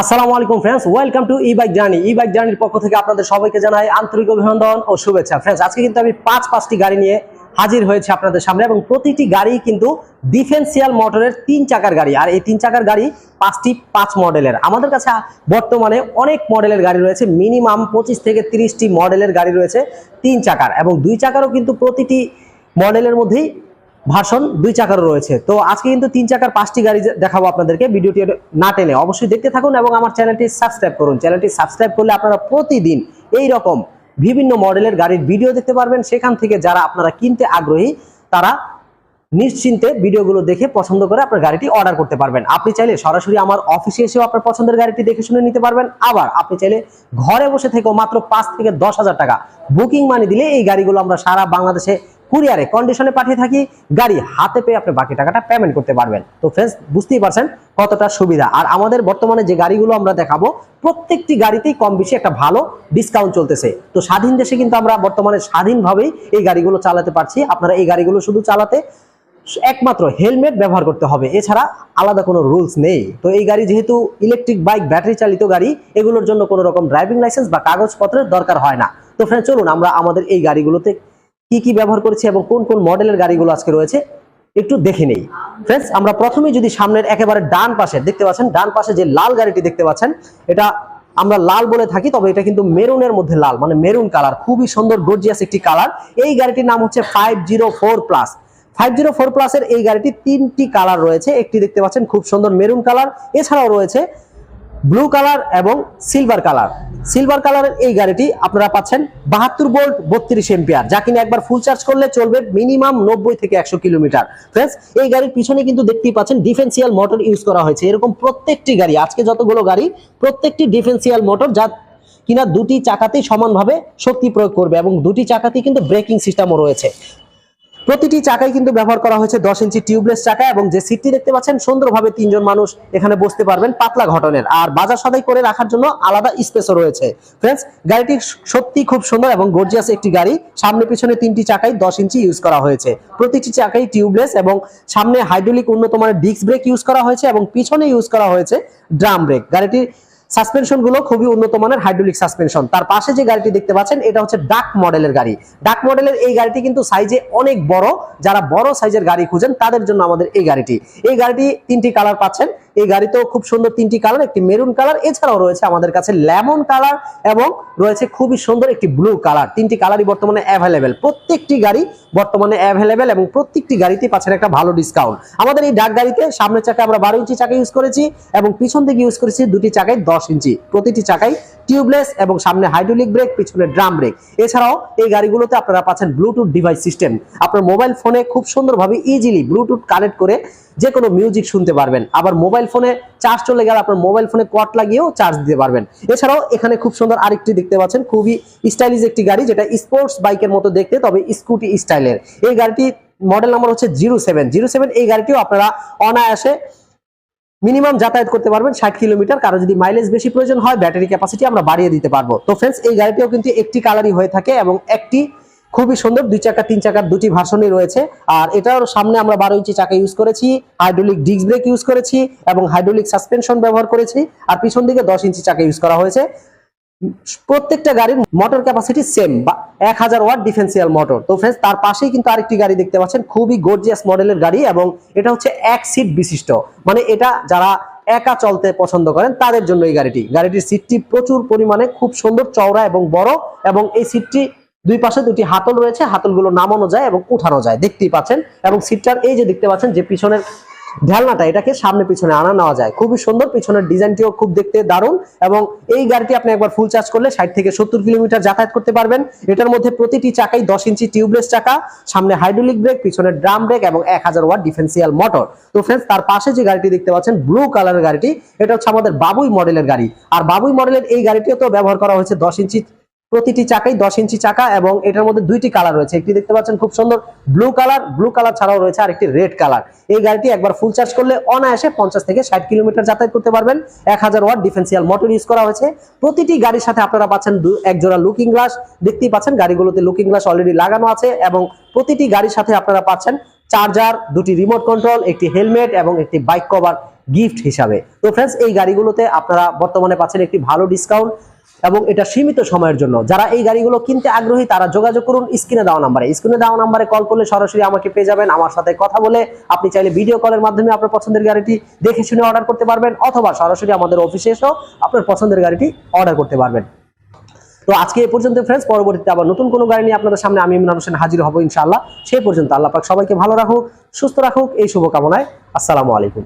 আসসালামু আলাইকুম friends welcome to e bike journey e bike জার্নির পক্ষ থেকে আপনাদের সবাইকে জানাই আন্তরিক অভিনন্দন ও শুভেচ্ছা। ফ্রেন্ডস আজকে কিন্তু আমি পাঁচ, পাঁচটি গাড়ি নিয়ে হাজির হয়েছে আপনাদের সামনে এবং প্রতিটি গাড়ি কিন্তু ডিফেন্সিয়াল মোটরের তিন চাকার গাড়ি। আর এই তিন চাকার গাড়ি পাঁচটি পাঁচ মডেলের আমাদের কাছে বর্তমানে অনেক মডেলের গাড়ি রয়েছে মিনিমাম পঁচিশ থেকে তিরিশটি মডেলের গাড়ি রয়েছে তিন চাকার। এবং দুই চাকারও কিন্তু প্রতিটি মডেলের মধ্যেই ভার্সন দুই চাকারও রয়েছে। তো আজকে কিন্তু তিন চাকার পাঁচটি গাড়ি দেখাবো আপনাদেরকে। ভিডিওটি না টেনে অবশ্যই দেখতে থাকুন এবং আমার চ্যানেলটি সাবস্ক্রাইব করুন। চ্যানেলটি সাবস্ক্রাইব করলে আপনারা প্রতিদিন এই রকম বিভিন্ন মডেলের গাড়ির ভিডিও দেখতে পারবেন। সেখান থেকে যারা আপনারা কিনতে আগ্রহী, তারা নিশ্চিন্তে ভিডিওগুলো দেখে পছন্দ করে আপনার গাড়িটি অর্ডার করতে পারবেন। আপনি চাইলে সরাসরি আমার অফিসে এসেও আপনার পছন্দের গাড়িটি দেখে শুনে নিতে পারবেন। আবার আপনি চাইলে ঘরে বসে থেকেও মাত্র পাঁচ থেকে দশ হাজার টাকা বুকিং মানি দিলে এই গাড়িগুলো আমরা সারা বাংলাদেশে কুরিয়ারে কন্ডিশনে পাঠিয়ে থাকি, গাড়ি হাতে পেয়ে আপনি বাকি টাকাটা পেমেন্ট করতে পারবেন। তো ফ্রেন্ডস বুঝতেই পারছেন কতটা সুবিধা। আর আমাদের বর্তমানে যে গাড়িগুলো আমরা দেখাবো, প্রত্যেকটি গাড়িতেই কম বেশি একটা ভালো ডিসকাউন্ট চলতেছে। তো স্বাধীন দেশে কিন্তু আমরা বর্তমানে স্বাধীনভাবেই এই গাড়িগুলো চালাতে পারছি। আপনারা এই গাড়িগুলো শুধু চালাতে একমাত্র হেলমেট ব্যবহার করতে হবে। এছাড়া আলাদা কোনো রুলস নেই। তো এই গাড়ি যেহেতু ইলেকট্রিক বাইক ব্যাটারি চালিত গাড়ি, এগুলোর জন্য কোনো রকম ড্রাইভিং লাইসেন্স বা কাগজপত্রের দরকার হয় না। তো ফ্রেন্ড চলুন আমরা আমাদের এই গাড়িগুলোতে কি কি ব্যবহার করেছে এবং কোন কোন মডেলের গাড়িগুলো আজকে রয়েছে, একটু দেখে নেই। ফ্রেন্ডস আমরা প্রথমেই যদি সামনের একেবারে ডান পাশে দেখতে পাচ্ছেন, ডান পাশে যে লাল গাড়িটি দেখতে পাচ্ছেন, এটা আমরা লাল বলে থাকি, তবে এটা কিন্তু মেরুনের মধ্যে লাল মানে মেরুন কালার, খুবই সুন্দর গর্জিয়াস একটি কালার। এই গাড়িটির নাম হচ্ছে five zero four plus five zero four প্লাসের এই গাড়িটি তিনটি কালার রয়েছে, একটি দেখতে পাচ্ছেন খুব সুন্দর মেরুন কালার, এছাড়াও রয়েছে ব্লু কালার এবং সিলভার কালার। সিলভার কালারের এই গাড়িটি আপনারা পাচ্ছেন বাহাত্তর বোল্ট বত্রিশ এম্পিয়ার। যা কিনা একবার ফুল চার্জ করলে চলবে মিনিমাম নব্বই থেকে একশো কিলোমিটার। ফ্রেন্ডস এই গাড়ির পিছনে কিন্তু দেখতেই পাচ্ছেন ডিফেন্সিয়াল মোটর ইউজ করা হয়েছে। এরকম প্রত্যেকটি গাড়ি, আজকে যতগুলো গাড়ি, প্রত্যেকটি ডিফেন্সিয়াল মোটর যা কিনা দুটি চাকাতেই সমানভাবে শক্তি প্রয়োগ করবে এবং দুটি চাকাতেই কিন্তু ব্রেকিং সিস্টেমও রয়েছে। প্রতিটি চাকায় কিন্তু ব্যবহার করা হয়েছে দশ ইঞ্চি টিউবলেস চাকা এবং যে সিটটি দেখতে পাচ্ছেন, সুন্দরভাবে তিনজন মানুষ এখানে বসতে পারবেন পাতলা ঘটনের। আর বাজার সদাই করে রাখার জন্য আলাদা স্পেসও রয়েছে। ফ্রেন্ডস, গাড়িটি সত্যি খুব সুন্দর এবং গর্জিয়াস একটি গাড়ি। সামনে পিছনে তিনটি চাকাই দশ ইঞ্চি ইউজ করা হয়েছে। প্রতিটি চাকাই টিউবলেস এবং সামনে হাইড্রোলিক উন্নত মানের ডিস্ক ব্রেক ইউজ করা হয়েছে এবং পিছনে ইউজ করা হয়েছে ড্রাম ব্রেক গাড়িটির সাসপেনশনগুলো খুবই উন্নত মানের হাইড্রোলিক সাসপেনশন তার পাশে যে গাড়িটি দেখতে পাচ্ছেন, এটা হচ্ছে ডাক মডেলের গাড়ি। ডাক মডেলের এই গাড়িটি কিন্তু সাইজে অনেক বড়। যারা বড় সাইজের গাড়ি খুঁজেন, তাদের জন্য আমাদের এই গাড়িটি। এই গাড়িটি তিনটি কালার পাচ্ছেন। এই গাড়িতেও খুব সুন্দর তিনটি কালার, একটি মেরুন কালার, এছাড়াও রয়েছে আমাদের কাছে লেমন কালার এবং রয়েছে খুবই সুন্দর একটি ব্লু কালার। তিনটি কালারই বর্তমানে অ্যাভেলেবেল প্রত্যেকটি গাড়ি বর্তমানে অ্যাভেলেবেল এবং প্রত্যেকটি গাড়িতে পাচ্ছেন একটা ভালো ডিসকাউন্ট আমাদের এই ডাক গাড়িতে সামনের চাকায় আমরা বারো ইঞ্চি চাকা ইউজ করেছি এবং পিছন দিকে ইউজ করেছি দুটি চাকায় দশ ইঞ্চি। প্রতিটি চাকায় টিউবলেস এবং সামনে হাইড্রোলিক ব্রেক, পিছনে ড্রাম ব্রেক। এছাড়াও এই গাড়িগুলোতে আপনারা পাচ্ছেন ব্লুটুথ ডিভাইস সিস্টেম আপনার মোবাইল ফোনে খুব সুন্দরভাবে ইজিলি ব্লুটুথ কানেক্ট করে যে কোনো মিউজিক শুনতে পারবেন। আবার মোবাইল ফোনে চার্জ চলে গেলে আপনার মোবাইল ফোনে কট লাগিয়েও চার্জ দিতে পারবেন। এছাড়াও এখানে খুব সুন্দর আরেকটি দেখতে পাচ্ছেন, খুবই স্টাইলিশ একটি গাড়ি, যেটা স্পোর্টস বাইকের মতো দেখতে, তবে স্কুটি স্টাইলের এই গাড়িটি মডেল নাম্বার হচ্ছে জিরো সেভেন জিরো সেভেন এই গাড়িটিও আপনারা অনায়াসে মিনিমাম যাতায়াত করতে পারবেন ষাট কিলোমিটার, কারও যদি মাইলেজ বেশি প্রয়োজন হয় ব্যাটারি ক্যাপাসিটি আমরা বাড়িয়ে দিতে পারব। তো ফ্রেন্ডস এই গাড়িটিও কিন্তু একটি কালারই হয়ে থাকে এবং একটি খুবই সুন্দর দুই চাকা, তিন চাকার দুটি ভার্সনই রয়েছে। আর এটার সামনে আমরা বারো ইঞ্চি চাকা ইউজ করেছি হাইড্রোলিক ডিস্ক ব্রেক ইউজ করেছি এবং হাইড্রোলিক সাসপেনশন ব্যবহার করেছি। আর পিছন দিকে দশ ইঞ্চি চাকা ইউজ করা হয়েছে। প্রত্যেকটা গাড়ির মোটর ক্যাপাসিটি সেম বা এক হাজার ওয়াট ডিফেন্সিয়াল মোটর তো ফ্রেন্ডস তার পাশেই কিন্তু আরেকটি গাড়ি দেখতে পাচ্ছেন, খুবই গর্জিয়াস মডেলের গাড়ি এবং এটা হচ্ছে এক সিট বিশিষ্ট। মানে এটা যারা একা চলতে পছন্দ করেন, তাদের জন্য এই গাড়িটি। গাড়িটির সিটটি প্রচুর পরিমাণে, খুব সুন্দর, চওড়া এবং বড় এবং এই সিটটি দুই পাশে দুটি হাতল রয়েছে হাতলগুলো নামানো যায় এবং উঠানো যায়, দেখতেই পাচ্ছেন। এবং সিটটার এই যে দেখতে পাচ্ছেন, যে পিছনের ঢেলনাটা এটাকে সামনে পিছনে আনা নেওয়া যায়। খুবই সুন্দর, পিছনের ডিজাইনটিও খুব দেখতে দারুণ এবং এই গাড়িটি আপনি একবার ফুল চার্জ করলে ষাট থেকে সত্তর কিলোমিটার যাতায়াত করতে পারবেন। এটার মধ্যে প্রতিটি চাকাই দশ ইঞ্চি টিউবলেস চাকা, সামনে হাইড্রোলিক ব্রেক পিছনে ড্রাম ব্রেক এবং এক হাজার ওয়াট ডিফেন্সিয়াল মোটর তো ফ্রেন্ডস তার পাশে যে গাড়িটি দেখতে পাচ্ছেন ব্লু কালারের গাড়িটি, এটা হচ্ছে আমাদের বাবুই মডেলের গাড়ি। আর বাবুই মডেলের এই গাড়িটিও তো ব্যবহার করা হয়েছে দশ ইঞ্চি প্রতিটি চাকাই দশ ইঞ্চি চাকা এবং এটার মধ্যে দুইটি কালার রয়েছে। একটি দেখতে পাচ্ছেন খুব সুন্দর ব্লু কালার ব্লু কালার ছাড়াও রয়েছে আর একটি রেড কালার এই গাড়িটি একবার ফুল চার্জ করলে অনায়াসে পঞ্চাশ থেকে ষাট কিলোমিটার যাতায়াত করতে পারবেন। এক হাজার ওয়াট ডিফেন্সিয়াল মোটর ইউজ করা হয়েছে। প্রতিটি গাড়ির সাথে আপনারা পাচ্ছেন দু- এক জোড়া লুকিং গ্লাস দেখতেই পাচ্ছেন গাড়িগুলোতে লুকিং গ্লাস অলরেডি লাগানো আছে এবং প্রতিটি গাড়ির সাথে আপনারা পাচ্ছেন চার্জার দুটি রিমোট কন্ট্রোল একটি হেলমেট এবং একটি বাইক কভার গিফট হিসাবে। তো ফ্রেন্ডস এই গাড়িগুলোতে আপনারা বর্তমানে পাচ্ছেন একটি ভালো ডিসকাউন্ট এবং এটা সীমিত সময়ের জন্য। যারা এই গাড়িগুলো কিনতে আগ্রহী, তারা যোগাযোগ করুন স্ক্রিনে দেওয়া নাম্বারে। স্ক্রিনে দেওয়া নাম্বারে কল করলে সরাসরি আমাকে পেয়ে যাবেন। আমার সাথে কথা বলে আপনি চাইলে ভিডিও কলের মাধ্যমে আপনার পছন্দের গাড়িটি দেখে শুনে অর্ডার করতে পারবেন, অথবা সরাসরি আমাদের অফিসে এসেও আপনার পছন্দের গাড়িটি অর্ডার করতে পারবেন। তো আজকে এই পর্যন্ত ফ্রেন্ডস পরবর্তীতে আবার নতুন কোনো গাড়ি নিয়ে আপনাদের সামনে আমি ইমরান হোসেন হাজির হব ইনশাআল্লাহ। সেই পর্যন্ত আল্লাহ পাক সবাইকে ভালো রাখুক, সুস্থ রাখুক, এই শুভকামনায় আসসালামু আলাইকুম।